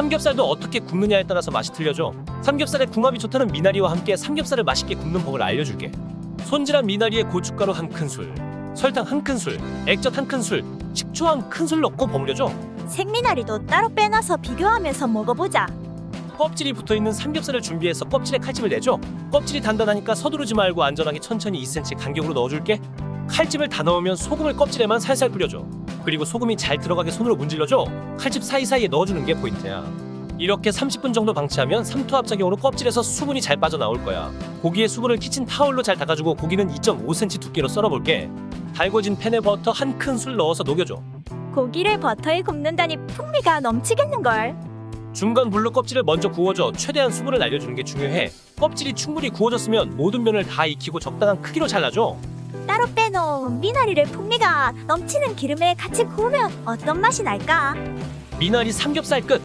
삼겹살도 어떻게 굽느냐에 따라서 맛이 틀려져. 삼겹살의 궁합이 좋다는 미나리와 함께 삼겹살을 맛있게 굽는 법을 알려줄게. 손질한 미나리에 고춧가루 한 큰술, 설탕 한 큰술, 액젓 한 큰술, 식초 한 큰술 넣고 버무려줘. 생미나리도 따로 빼놔서 비교하면서 먹어보자. 껍질이 붙어 있는 삼겹살을 준비해서 껍질에 칼집을 내줘. 껍질이 단단하니까 서두르지 말고 안전하게 천천히 2cm 간격으로 넣어줄게. 칼집을 다 넣으면 소금을 껍질에만 살살 뿌려줘. 그리고 소금이 잘 들어가게 손으로 문질러줘. 칼집 사이사이에 넣어주는 게 포인트야. 이렇게 30분 정도 방치하면 삼투압 작용으로 껍질에서 수분이 잘 빠져나올 거야. 고기의 수분을 키친 타올로 잘 닦아주고 고기는 2.5cm 두께로 썰어볼게. 달궈진 팬에 버터 한 큰술 넣어서 녹여줘. 고기를 버터에 굽는다니 풍미가 넘치겠는걸. 중간 불로 껍질을 먼저 구워줘 최대한 수분을 날려주는 게 중요해 껍질이 충분히 구워졌으면 모든 면을 다 익히고 적당한 크기로 잘라줘 따로 빼놓은 미나리를 풍미가 넘치는 기름에 같이 구우면 어떤 맛이 날까? 미나리 삼겹살 끝